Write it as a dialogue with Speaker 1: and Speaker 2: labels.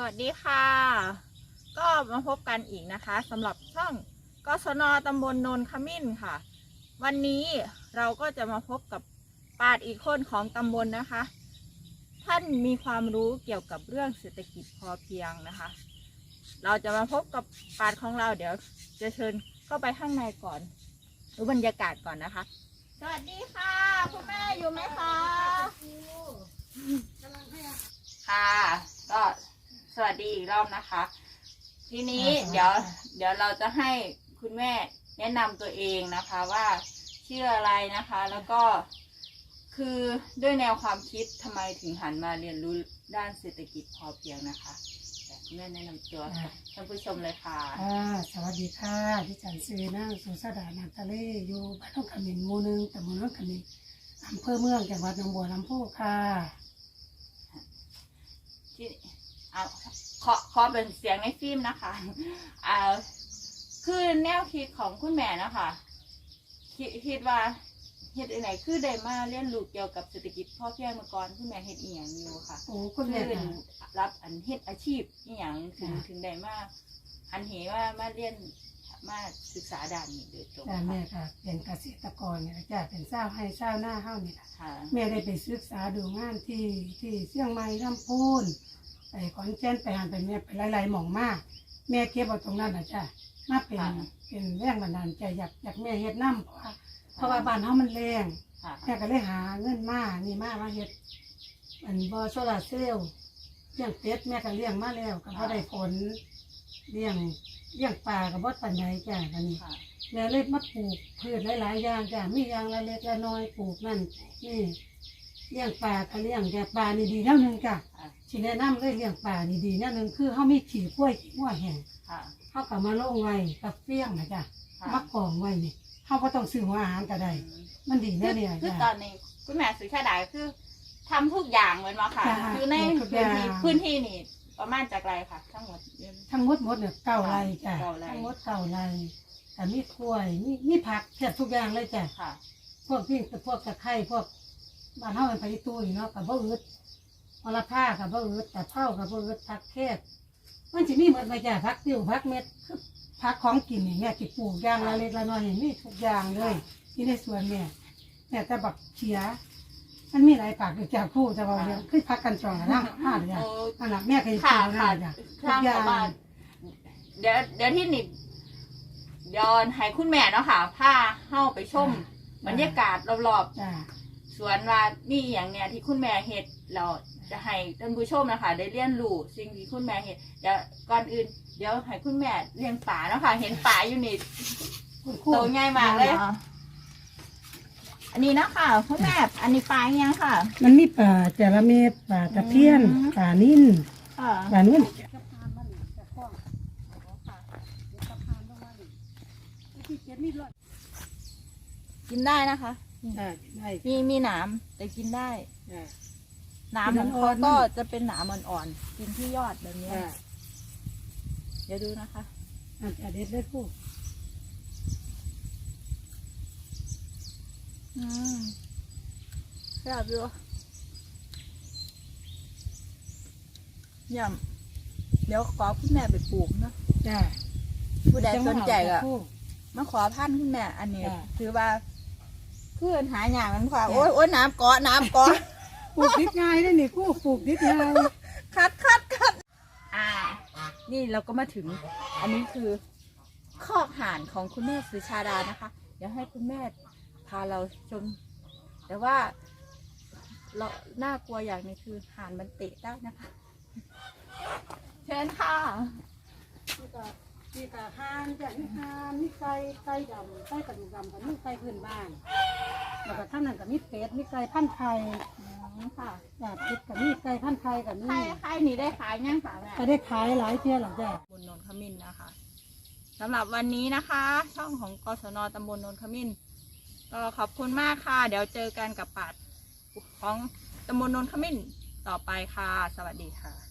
Speaker 1: สวัสดีค่ะ ก็มาพบกันอีกนะคะสำหรับช่องกศนตำบลโนนขมิ้นค่ะ วันนี้เราก็จะมาพบกับปราดอีกคนของตำบลนะคะ ท่านมีความรู้เกี่ยวกับเรื่องเศรษฐกิจพอเพียงนะคะ เราจะมาพบกับปราดของเราเดี๋ยวจะเชิญเข้าไปข้างในก่อนดูบรรยากาศก่อนนะคะ สวัสดีค่ะคุณแม่อยู่ไหมคะค่ะก็ สวัสดีอีกรอบนะคะ ทีนี้
Speaker 2: อ่าสวัสดี
Speaker 1: เดี๋ยว
Speaker 2: ค่ะ
Speaker 1: เดี๋ยวเราจะให้คุณแม่แนะนำตัวเองนะคะว่าชื่ออะไรนะคะ แล้วก็คือด้วยแนวความคิดทำไมถึงหันมาเรียนรู้ด้านเศรษฐกิจพอเพียงนะคะแต่คุณแม่แนะนำตัวกับท่านผู้ชมเลยค่ะ
Speaker 2: ค่ะสวัสดีค่ะดิฉันซื้อนางสุสดานาตะเลอยู่บ้านน้องขมิ้นหมู่หนึ่งตำบลน้องขมิ้นอำเภอเมืองจังหวัดหนองบัวลำพูค่ะ
Speaker 1: ที่เอาขอขอเป็นเสียงในฟิล์มนะคะอ่าคือแนวคิดของคุณแม่นะคะคิดคิดว่าเฮ็ดอันไหนคือได้มาเรียนรู้เกี่ยวกับเศรษฐกิจพ่อเพียงมาก่อนคุณแม่เฮ็ดอีหยังอยู่ค่ะ
Speaker 2: โอ้คุณแม่
Speaker 1: คือ
Speaker 2: ค่ะ
Speaker 1: รับอันเฮ็ดอาชีพอีหยังถึง
Speaker 2: ค่ะ
Speaker 1: ถึงได้มาอันเหว่ามาเรียนมาศึกษาด้านนี้โดยตรง
Speaker 2: จ้า
Speaker 1: ค่ะ
Speaker 2: แม่ค่ะ เป็นเกษตรกรเนี่ยจ้าเป็นเศร้าวให้เศร้าวหน้าเฮ้านี่แหละ
Speaker 1: ค่ะ
Speaker 2: แม่ได้ไปศึกษาดูงานที่ที่เชียงใหม่ลำพูน ไปขอนแก่นไปหันไปแม่ไปหลายๆหม่องมากแม่เก็บเอาตรงนั้นนะจ้ามาเป็นเป็นแรงบันดาลใจอยากอยากแม่เฮ็ดน้ำเพราะว่าเพราะว่าบ้านเฮามันแรง
Speaker 1: ค่ะ
Speaker 2: แม่ก็เลยหาเงินมานี่มามาเฮ็ดอันบอโซลาร์เซลล์เลี้ยงเป็ดแม่ก็เลี้ยงมาแล้วก็พอได้ผลเลี้ยงเลี้ยงปลาก็บ่ปันใดจ้ะกันนี้
Speaker 1: ค่ะ
Speaker 2: แม่เลยมาปลูกพืชหลายๆอย่างจ้ะมีอย่างละเล็กละน้อยปลูกนั่นนี่ เลี้ยงปลาก็เลี้ยงแต่ปลานี่ดีแนวหนึงจ้ะ
Speaker 1: ค่ะ
Speaker 2: สิแนะนำเลยเลี้ยงปลานี่ดีแนวหนึงคือเฮามีขี้กล้วยขี้งัวแห้ง
Speaker 1: ค่ะ
Speaker 2: เฮาก็มาลงไว้กับเฟี้ยงนะจ้ะ
Speaker 1: ค่ะ
Speaker 2: มากองไว้นี่เฮาบ่ต้องซื้อหัวอาหารก็ได้ มันดีแน่เนี่ย
Speaker 1: คือ
Speaker 2: จ้ะ
Speaker 1: ตอนนี้คุณแม่สุชาดาคือทำทุกอย่างเหมือนมาค่ะ
Speaker 2: จ้ะ
Speaker 1: คือใน
Speaker 2: ทุกอ
Speaker 1: พื้น
Speaker 2: ย่าง
Speaker 1: ที่พื้นที่นี่ประมาณจากไรค่ะ ทั้งหมด
Speaker 2: ทั้งหมดหมดเนี่ยเก้าไร่จ้ะ
Speaker 1: เก้าไร่
Speaker 2: ทั้งหมดเก้าไร่แต่มีกล้วยมีมีผักแทบทุกอย่างเลยจ้ะ
Speaker 1: ค่ะ
Speaker 2: พวกที่พวกตะไคร้พวก บ้านเฮาเป็นไปตู้อยู่เนาะกับบ่อึดมะละผ้ากับบ่อึดแต่เท่ากับบ่อึดผักแคบมันสิมีหมดเลยจ้ะผักติ้วผักเม็ดคือผักของกินนี่แม่สิปลูกอย่างละเล็กละน้อยนี่มีทุกอย่างเลยที่ในสวนแม่แม่แต่บักเขียมันมีหลายปากอยู่จ้ะผู้จะบอกเรื่องคือผักกันจองนะห้าเดือน
Speaker 1: โอ้
Speaker 2: อันนั้นแม่เคยป
Speaker 1: ค่ะ
Speaker 2: ลูกนะ
Speaker 1: ค่ะ
Speaker 2: จ้ะทุ
Speaker 1: ทากง
Speaker 2: อย่า
Speaker 1: ของ
Speaker 2: ง
Speaker 1: บ้านเดี๋ยวเดี๋ยวที่นี่เดี๋ยวให้คุณแม่เนาะค่ะพาเข้าไปชมบรรยากาศรอบ
Speaker 2: จ้ะ
Speaker 1: ๆ สวนว่ามีอย่างเนี้ยที่คุณแม่เฮ็ดเราจะให้ท่านผู้ชมนะคะได้เรียนรู้สิ่งที่คุณแม่เฮ็ดเดี๋ยวก่อนอื่นเดี๋ยวให้คุณแม่เลี้ยงป่าเนาะค่ะ เห็นป่าอยู่นี่
Speaker 2: คุณครู
Speaker 1: โตง่ายมากเลย อันนี้นะค่ะคุณแม่อันนี้ปลาอีกยังค่ะ
Speaker 2: มันมีป่าจระเม็ดป่าตะเพียน
Speaker 1: อืม
Speaker 2: ป่านิ่น
Speaker 1: ค่ะ
Speaker 2: ป่านุ่น
Speaker 1: กินได้นะคะ
Speaker 2: ใช่ใช่
Speaker 1: มีมีหนามแต่กินได้
Speaker 2: จ้ะ
Speaker 1: หนามของ
Speaker 2: กินอ่
Speaker 1: เขา
Speaker 2: อนๆ
Speaker 1: ก็จะเป็นหนามอ่อนๆกินที่ยอดแบบนี้
Speaker 2: จ้ะ
Speaker 1: เดี๋ยวดูนะคะ
Speaker 2: อาจจะเด็ดได้คู่
Speaker 1: อืมแซ่บอยู่เยี่ยมเดี๋ยวขอคุณแม่ไปปลูกเนอะ
Speaker 2: จ้ะ
Speaker 1: ผู้ใดสนใจก็
Speaker 2: คู่
Speaker 1: มาขอพันธุ์คุณแม่ อันนี้
Speaker 2: จ้ะ
Speaker 1: ถือว่า เพื่อนหาอย่างมันค่ะ
Speaker 2: จ้ะ
Speaker 1: โอ้ยโอ้ยน้ำเกาะน้ำเกาะ
Speaker 2: ปลูกดิบง่ายได้นี่คู่ปลูกดิบง่าย
Speaker 1: คัดคัดคัดอ่า นี่เราก็มาถึง อันนี้คือคอกห่านของคุณแม่สุชาดานะคะ เดี๋ยวให้คุณแม่พาเราชม แต่ว่าเราน่ากลัวอย่างหนึงคือห่านมันเตะได้นะคะ เชิญค่ะ
Speaker 2: นี่ก็นี่ก็ห่านจ้ะนี่ห่านนี่ไก่ไก่ดำไก่กระดูกดำกับนี่ไก่พื้นบ้านแล้วก็ท่านนั้นก็มีเป็ดมีไก่พันธุ์ไทย
Speaker 1: อืมค่ะ
Speaker 2: จ้ะเป็ดกับนี่ไก่พันธุ์ไทยกับ
Speaker 1: ใคร
Speaker 2: นี่
Speaker 1: ใครนี่ได้ขายยังค่ะแม่
Speaker 2: ก็ได้ขายหลายเที่ยหรอกจ้ะ
Speaker 1: ตำบลนนขมิ้นนะคะสำหรับวันนี้นะคะ ช่องของกศนตำบลนนขมิ้น ก็ขอบคุณมากค่ะ เดี๋ยวเจอกันกับปัดของตำบลนนขมิ้นต่อไปค่ะ สวัสดีค่ะ